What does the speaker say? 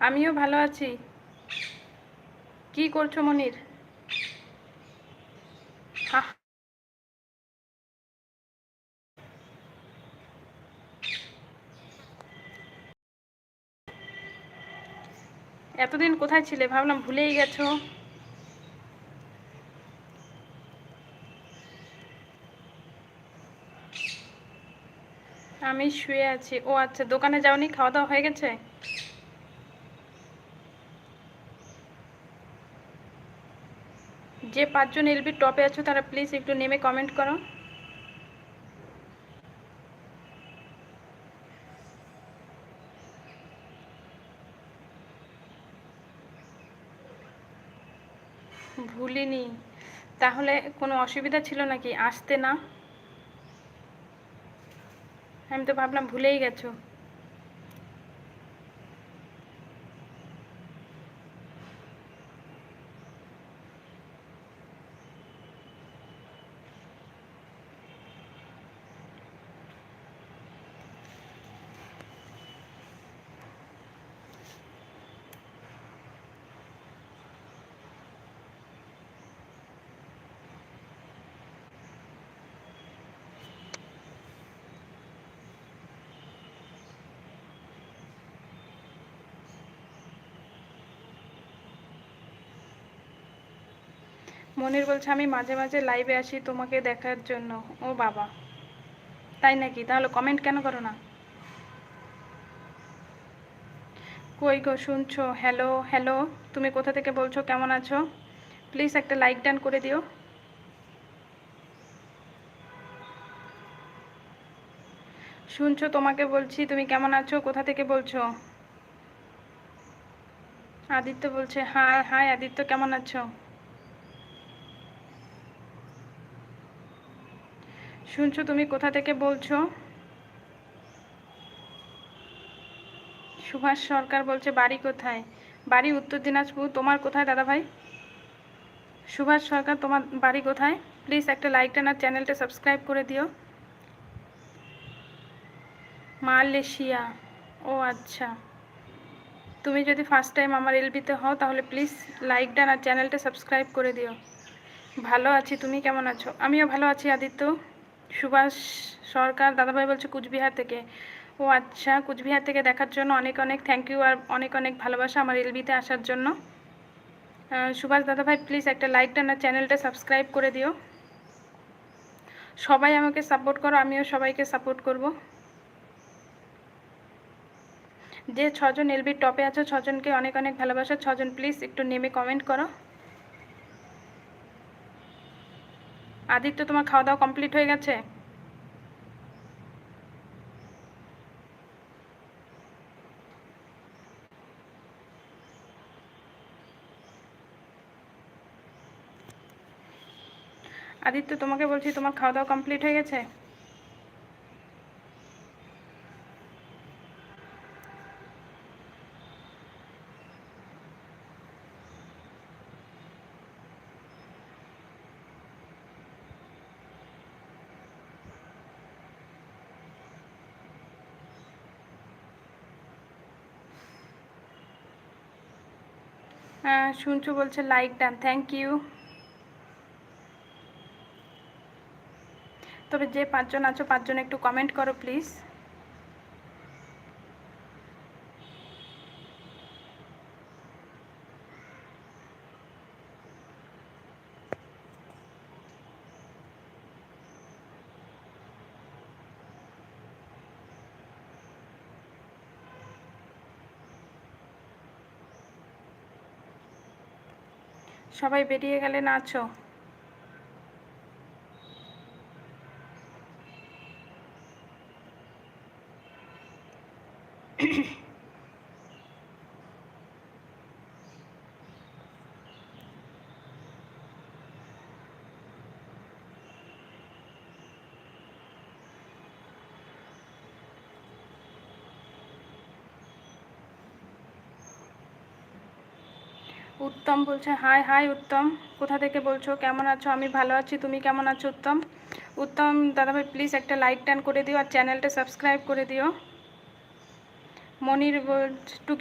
আমিও ভালো আছি। কি করছ মনির? এতদিন কোথায় ছিলে? ভাবলাম ভুলেই গেছো। আমি শুয়ে আছি। ও আচ্ছা দোকানে যাওনি? খাওয়া দাওয়া হয়ে গেছে? যে পাঁচজন এলবি টপে আছো, তারা প্লিজ একটু নেমে কমেন্ট করো। ভুলিনি। তাহলে কোনো অসুবিধা ছিল নাকি? আসতে না? আমি তো ভাবলাম ভুলেই গেছো। মনির বলছে, আমি মাঝে মাঝে লাইভে আসি তোমাকে দেখার জন্য। ও বাবা, তাই নাকি? তাহলে কমেন্ট কেন করো না? কই গো, শুনছো? হ্যালো হ্যালো তুমি কোথা থেকে বলছো? কেমন আছো? প্লিজ একটা লাইক ডান করে দিও। শুনছো, তোমাকে বলছি, তুমি কেমন আছো? কোথা থেকে বলছো? আদিত্য বলছে হাই হাই আদিত্য, কেমন আছো? শুনছো তুমি? কোথা থেকে বলছো? সুভাষ সরকার বলছে, বাড়ি কোথায়? বাড়ি উত্তর দিনাজপুর। তোমার কোথায়, দাদা ভাই? সুভাষ সরকার, তোমার বাড়ি কোথায়? প্লিজ একটা লাইক টানার চ্যানেলটা সাবস্ক্রাইব করে দিও। মালয়েশিয়া। ও আচ্ছা। তুমি যদি ফার্স্ট টাইম আমার এলবিতে হও, তাহলে প্লিজ লাইক ডান আর চ্যানেলটা সাবস্ক্রাইব করে দিও। ভালো আছি, তুমি কেমন আছো? আমিও ভালো আছি, আদিত্য। সুভাষ সরকার দাদাভাই বলছে কুচবিহার থেকে। ও আচ্ছা কুচবিহার থেকে দেখার জন্য অনেক অনেক থ্যাংক ইউ আর অনেক অনেক ভালোবাসা আমার এলবিতে আসার জন্য। সুভাষ দাদাভাই প্লিজ একটা লাইক টান আর চ্যানেলটা সাবস্ক্রাইব করে দিও। সবাই আমাকে সাপোর্ট করো, আমিও সবাইকে সাপোর্ট করব। যে ছজন এলবির টপে আছো, ছজনকে অনেক অনেক ভালোবাসা, ছজন প্লিজ একটু নেমে কমেন্ট করো। আদিত্য, তোমার খাওয়া দাওয়া কমপ্লিট হয়ে গেছে? আদিত্য, তোমাকে বলছি, তোমার খাওয়া দাওয়া কমপ্লিট হয়ে গেছে? হ্যাঁ শুনছো বলছে লাইক ডান থ্যাংক ইউ তবে যে পাঁচজন আছো, পাঁচজন একটু কমেন্ট করো প্লিজ সবাই বেরিয়ে গেলে নাচো। উত্তম বলছে, হাই হাই উত্তম। কোথা থেকে বলছো? কেমন আছো? আমি ভালো আছি। তুমি কেমন আছো উত্তম? উত্তম, দাদাভাই প্লিজ একটা লাইক টান করে দিও আর চ্যানেলটা সাবস্ক্রাইব করে দিও। মনির টুকি